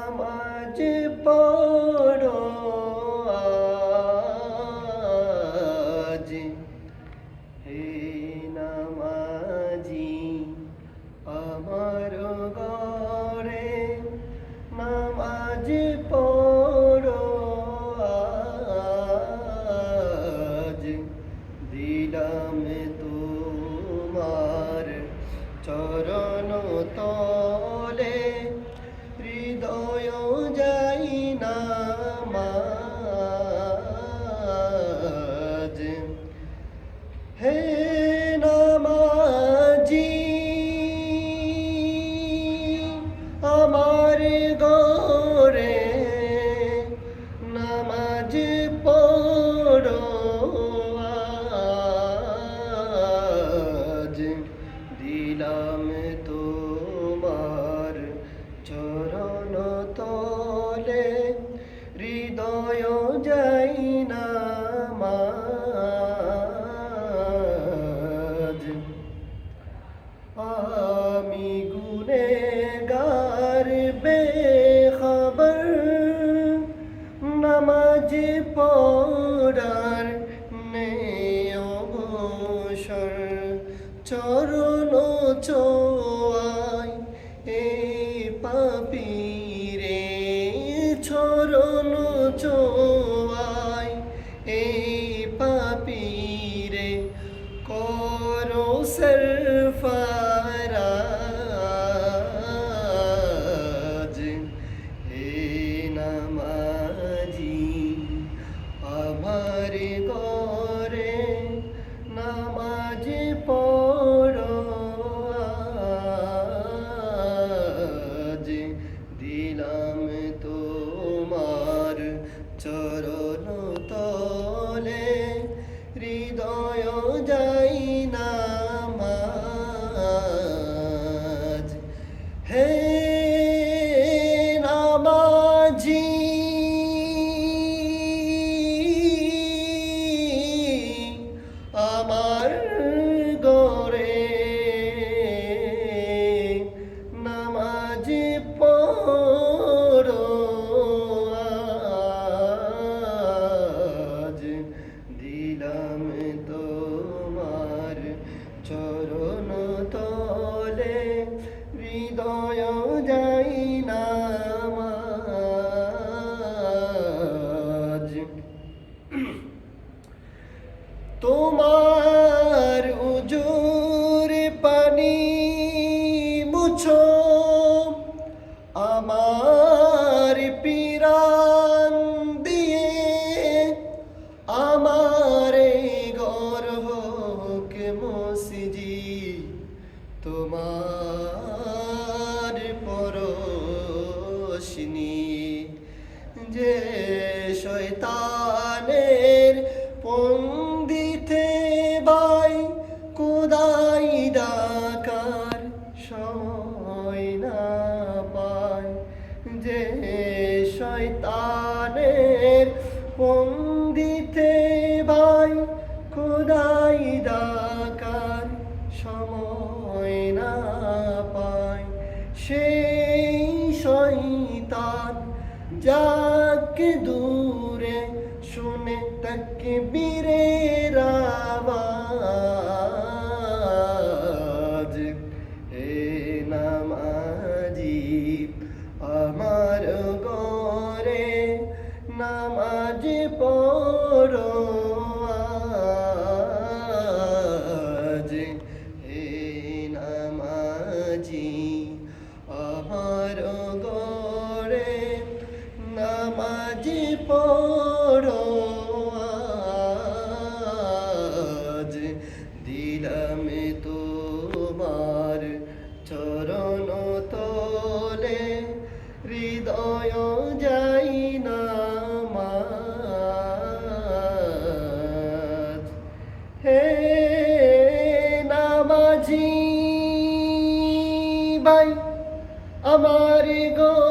নামাজ পড়ো। জীব যে পড়ার নেই অবসর, চরণ চোয়াই এ পাপি রে চরণ চোয়াই এই পাপি রে করো সর ರೋಜಾ শয়তানের পঙ্গিতে ভাই, খোদাই দাকার সময় না পায়। সেই শয়তান যাকে দূরে শুনে তাকে বীরে আমার গো নামাজ পড়ো। আমারি গো